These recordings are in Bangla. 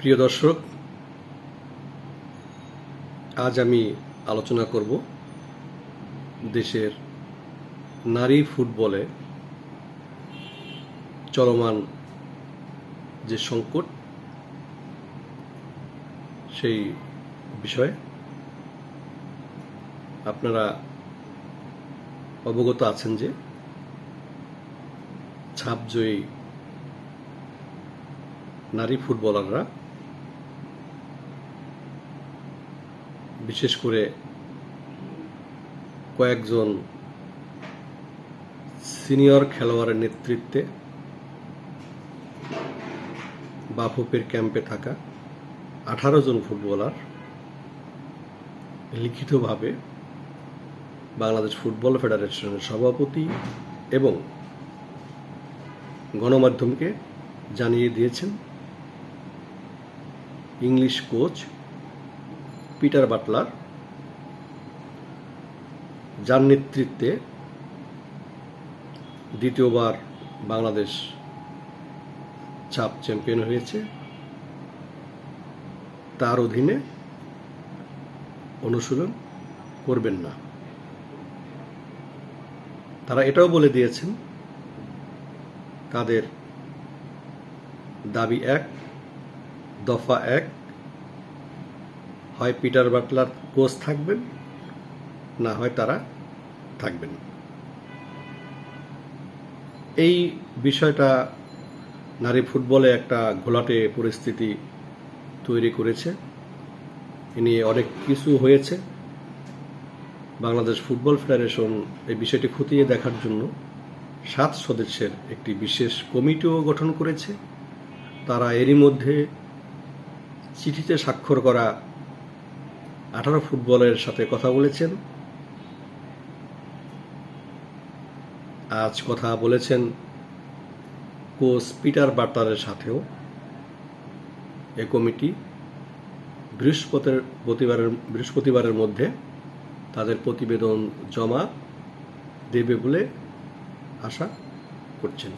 প্রিয় দর্শক, আজ আমি আলোচনা করব দেশের নারী ফুটবলে চলমান যে সংকট, সেই বিষয়ে আপনারা অবগত আছেন যে ছাপজয়ী নারী ফুটবলাররা বিশেষ করে কয়েকজন সিনিয়র খেলোয়াড়ের নেতৃত্বে বাফুপের ক্যাম্পে থাকা আঠারো জন ফুটবলার লিখিতভাবে বাংলাদেশ ফুটবল ফেডারেশনের সভাপতি এবং গণমাধ্যমকে জানিয়ে দিয়েছেন, ইংলিশ কোচ পিটার বাটলার, যার নেতৃত্বে দ্বিতীয়বার বাংলাদেশ চাপ চ্যাম্পিয়ন হয়েছে। তার অধীনে অনুশীলন করবেন না। তারা এটাও বলে দিয়েছেন, তাদের দাবি এক, দফা এক হয় পিটার বাটলার কোচ থাকবেন? না হয় তারা থাকবেন। এই বিষয়টা নারী ফুটবলে একটা ঘোলাটে পরিস্থিতি তৈরি করেছে। এ নিয়ে অনেক কিছু হয়েছে। বাংলাদেশ ফুটবল ফেডারেশন এই বিষয়টি খতিয়ে দেখার জন্য সাত সদস্যের একটি বিশেষ কমিটিও গঠন করেছে। তারা এরই মধ্যে চিঠিতে স্বাক্ষর করা আঠারো ফুটবলের সাথে কথা বলেছেন। আজ কথা বলেছেন কোচ পিটার বার্টারের সাথেও। এ কমিটি বৃহস্পতির প্রতিবারের বৃহস্পতিবারের মধ্যে তাদের প্রতিবেদন জমা দেবে বলে আশা করছেন।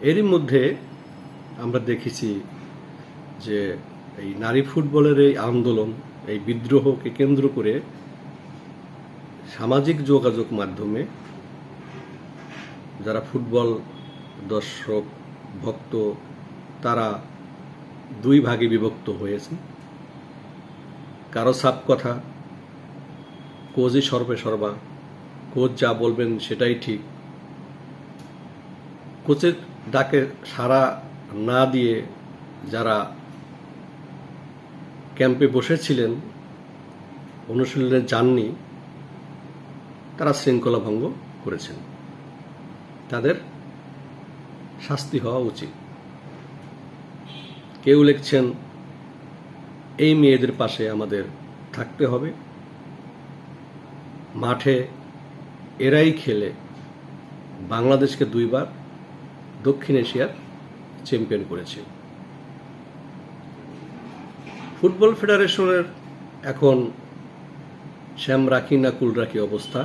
এরই মধ্যে আমরা দেখেছি যে এই নারী ফুটবলের এই আন্দোলন, এই বিদ্রোহকে কেন্দ্র করে সামাজিক যোগাযোগ মাধ্যমে যারা ফুটবল দর্শক, ভক্ত, তারা দুই ভাগে বিভক্ত হয়েছে। কারও সাপ কথা কোচই সর্বে সর্বা, কোচ যা বলবেন সেটাই ঠিক। কোচের ডাকে সাড়া না দিয়ে যারা ক্যাম্পে বসেছিলেন অনুশীলনে যাননি তারা শৃঙ্খলা ভঙ্গ করেছেন। তাদের শাস্তি হওয়া উচিত। কেউ লিখছেন, এই মেয়েদের পাশে আমাদের থাকতে হবে। মাঠে এরাই খেলে বাংলাদেশকে দুইবার দক্ষিণ এশিয়ার চ্যাম্পিয়ন করেছে। ফুটবল ফেডারেশনের এখন শ্যাম রাখি না কুল রাখি অবস্থা।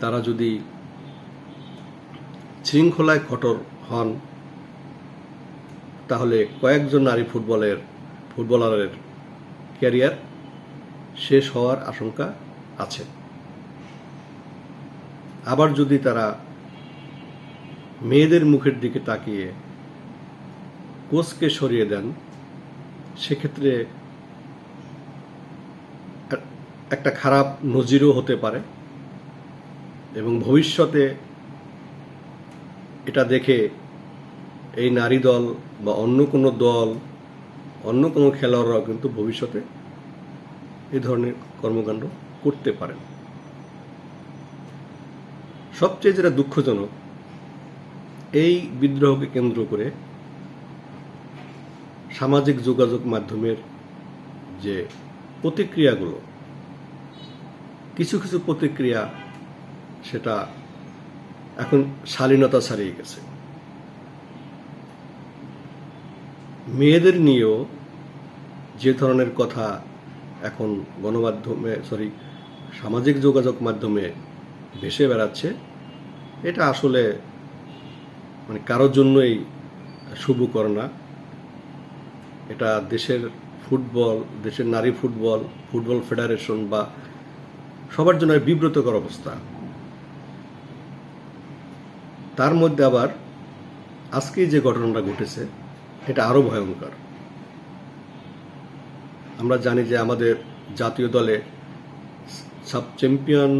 তারা যদি শৃঙ্খলায় কঠোর হন, তাহলে কয়েকজন নারী ফুটবলের, ফুটবলারের ক্যারিয়ার শেষ হওয়ার আশঙ্কা আছে। আবার যদি তারা মেয়েদের মুখের দিকে তাকিয়ে কোচকে সরিয়ে দেন সেক্ষেত্রে একটা খারাপ নজিরও হতে পারে এবং ভবিষ্যতে এটা দেখে এই নারী দল বা অন্য কোনো দল, অন্য কোনো খেলোয়াড়রাও কিন্তু ভবিষ্যতে এই ধরনের কর্মকাণ্ড করতে পারেন। সবচেয়ে যেটা দুঃখজনক, এই বিদ্রোহকে কেন্দ্র করে সামাজিক যোগাযোগ মাধ্যমের যে প্রতিক্রিয়াগুলো, কিছু কিছু প্রতিক্রিয়া সেটা এখন শালীনতা ছাড়িয়ে গেছে। মেয়েদের নিয়েও যে ধরনের কথা এখন গণমাধ্যমে, সরি, সামাজিক যোগাযোগ মাধ্যমে ভেসে বেড়াচ্ছে, এটা আসলে মানে কারোর জন্যই শুভ করে না। এটা দেশের ফুটবল, দেশের নারী ফুটবল ফুটবল ফেডারেশন বা সবার জন্য বিব্রতকর অবস্থা। তার মধ্যে আবার আজকে যে ঘটনাটা ঘটেছে, এটা আরও ভয়ঙ্কর। আমরা জানি যে আমাদের জাতীয় দলে সাব চ্যাম্পিয়ন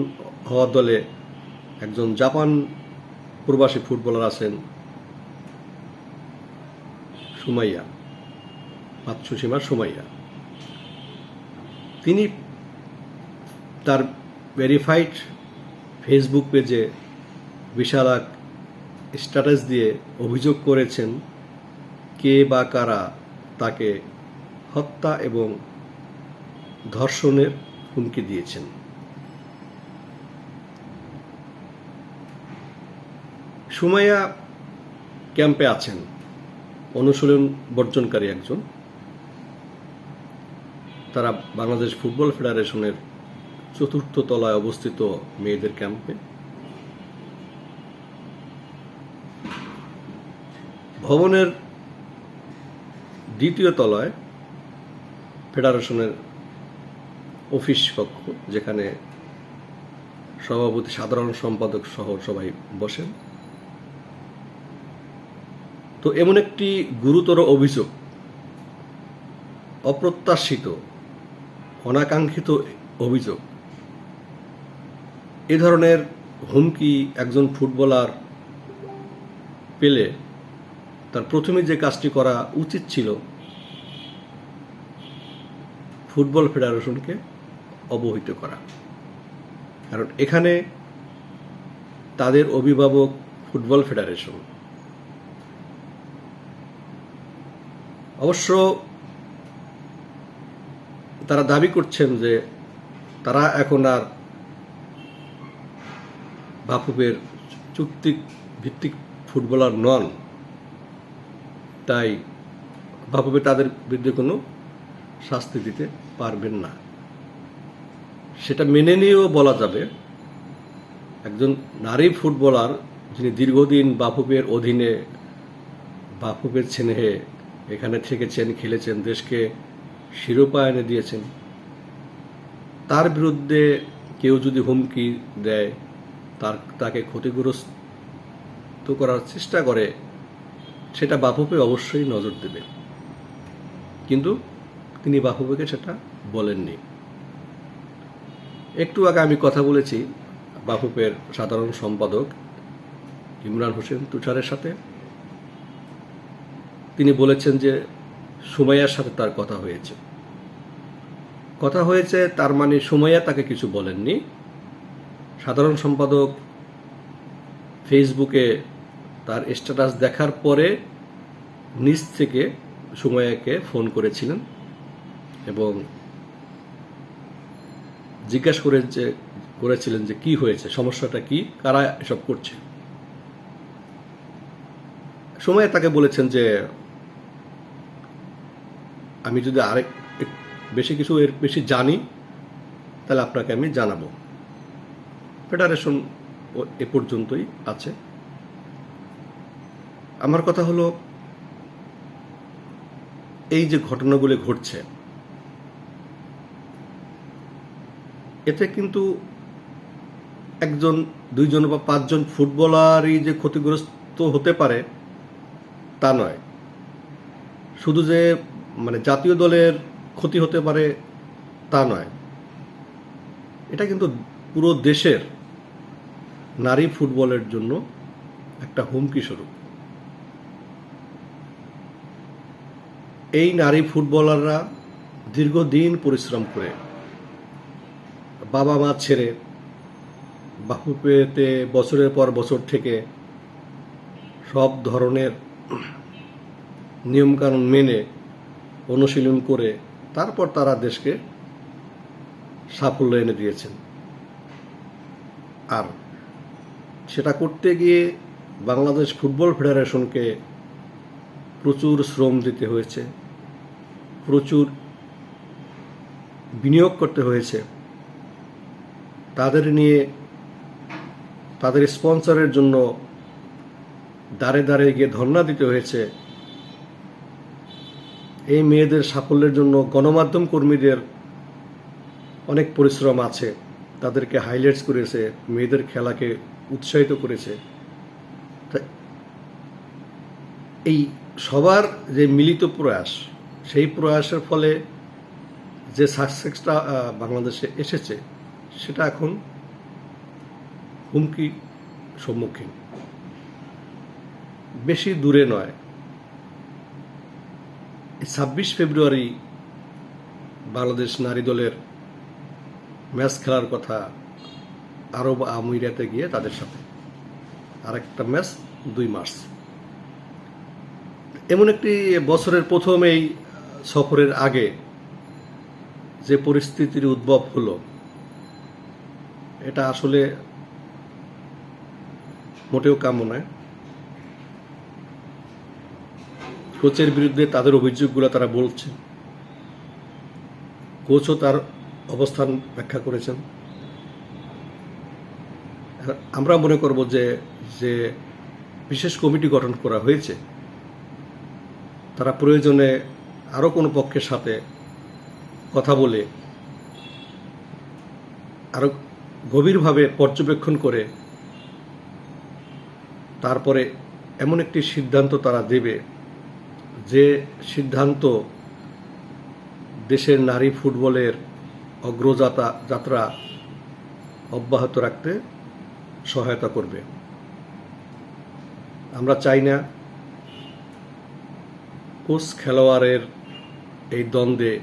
হওয়া দলে একজন জাপান প্রবাসী ফুটবলার আছেন সুমাইয়া। মাতসুসীমা সুমাইয়া। তিনি তার ভেরিফাইড ফেসবুক পেজে বিশাল এক স্ট্যাটাস দিয়ে অভিযোগ করেছেন, কে বা কারা তাকে হত্যা এবং ধর্ষণের হুমকি দিয়েছেন। সুমাইয়া ক্যাম্পে আছেন, অনুশীলন বর্জনকারী একজন। তারা বাংলাদেশ ফুটবল ফেডারেশনের চতুর্থ তলায় অবস্থিত মেয়েদের ক্যাম্পে। ভবনের দ্বিতীয় তলায় ফেডারেশনের অফিস কক্ষ, যেখানে সভাপতি সাধারণ সম্পাদক সহ সবাই বসেন। তো এমন একটি গুরুতর অভিযোগ, অপ্রত্যাশিত অনাকাঙ্ক্ষিত অভিযোগ। এ ধরনের হুমকি একজন ফুটবলার পেলে তার প্রথমে যে কাজটি করা উচিত ছিল ফুটবল ফেডারেশনকে অবহিত করা। কারণ এখানে তাদের অভিভাবক ফুটবল ফেডারেশন। অবশ্য তারা দাবি করছেন যে তারা এখন আর বাফুফের চুক্তি ভিত্তিক ফুটবলার নন। তাই বাফুফে তাদের বিরুদ্ধে কোনো শাস্তি দিতে পারবেন না। সেটা মেনে নিয়েও বলা যাবে, একজন নারী ফুটবলার যিনি দীর্ঘদিন বাফুফের অধীনে বাফুফের স্নেহে এখানে থেকেছেন, খেলেছেন, দেশকে শিরোপা এনে দিয়েছেন। তার বিরুদ্ধে কেউ যদি হুমকি দেয়, তার, তাকে ক্ষতিগ্রস্ত করার চেষ্টা করে, সেটা বাফুফে অবশ্যই নজর দেবে। কিন্তু তিনি বাফুফেকে সেটা বলেননি। একটু আগে আমি কথা বলেছি বাফুফের সাধারণ সম্পাদক ইমরান হোসেন তুষারের সাথে। তিনি বলেছেন যে সুমাইয়ার সাথে তার কথা হয়েছে। কথা হয়েছে, তার মানে সুমাইয়া তাকে কিছু বলেননি। সাধারণ সম্পাদক ফেসবুকে তার স্ট্যাটাস দেখার পরে নিজ থেকে সুমাইয়াকে ফোন করেছিলেন এবং জিজ্ঞাসা করে যে, করেছিলেন যে কি হয়েছে, সমস্যাটা কি, কারা এসব করছে। সময় তাকে বলেছেন যে আমি যদি আরেক বেশি কিছু এর বেশি জানি, তাহলে আপনাকে আমি জানাব। ফেডারেশন এ পর্যন্তই আছে। আমার কথা হলো, এই যে ঘটনাগুলো ঘটছে, এতে কিন্তু একজন, দুইজন বা পাঁচজন ফুটবলারই যে ক্ষতিগ্রস্ত হতে পারে, তা নয়। শুধু যে মানে জাতীয় দলের ক্ষতি হতে পারে তা নয়। এটা কিন্তু পুরো দেশের নারী ফুটবলের জন্য একটা হুমকি স্বরূপ। এই নারী ফুটবলাররা দীর্ঘদিন পরিশ্রম করে বাবা মা ছেড়ে বাফুপেতে বছরের পর বছর থেকে সব ধরনের নিয়মকানুন মেনে অনুশীলন করে তারপর তারা দেশকে সাফল্য এনে দিয়েছেন। আর সেটা করতে গিয়ে বাংলাদেশ ফুটবল ফেডারেশনকে প্রচুর শ্রম দিতে হয়েছে, প্রচুর বিনিয়োগ করতে হয়েছে। তাদের নিয়ে তাদের স্পন্সরের জন্য দাঁড়ে দাঁড়ে গিয়ে ধর্ণা দিতে হয়েছে। এই মেয়েদের সাফল্যের জন্য গণমাধ্যম কর্মীদের অনেক পরিশ্রম আছে। তাদেরকে হাইলাইটস করেছে, মেয়েদের খেলাকে উৎসাহিত করেছে। এই সবার যে মিলিত প্রয়াস, সেই প্রয়াসের ফলে যে সাকসেসটা বাংলাদেশে এসেছে, সেটা এখন হুমকি সম্মুখীন। বেশি দূরে নয় ছাব্বিশ ফেব্রুয়ারি বাংলাদেশ নারী দলের ম্যাচ খেলার কথা আরব আমিরাতে গিয়ে তাদের সাথে। আর একটা ম্যাচ দুই মার্চ। এমন একটি বছরের প্রথম এই সফরের আগে যে পরিস্থিতির উদ্ভব হলো, এটা আসলে মোটেও কাম্য নয়। কোচের বিরুদ্ধে তাদের অভিযোগগুলো তারা বলছে। কোচও তার অবস্থান ব্যাখ্যা করেছেন। আমরা মনে করব যে যে বিশেষ কমিটি গঠন করা হয়েছে, তারা প্রয়োজনে আরও কোনো পক্ষের সাথে কথা বলে আরও গভীরভাবে পর্যবেক্ষণ করে তারপরে এমন একটি সিদ্ধান্ত তারা দেবে যে সিদ্ধান্ত দেশের নারী ফুটবলের অগ্রযাত্রা যাত্রা অব্যাহত রাখতে সহায়তা করবে। আমরা চাই না কোচ খেলোয়াড়ের এই দ্বন্দ্বে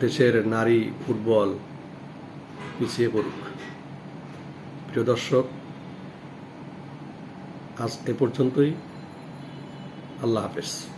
দেশের নারী ফুটবল পিছিয়ে পড়ুক। প্রিয় দর্শক, আজ এ পর্যন্তই। আল্লাহ হাফেজ।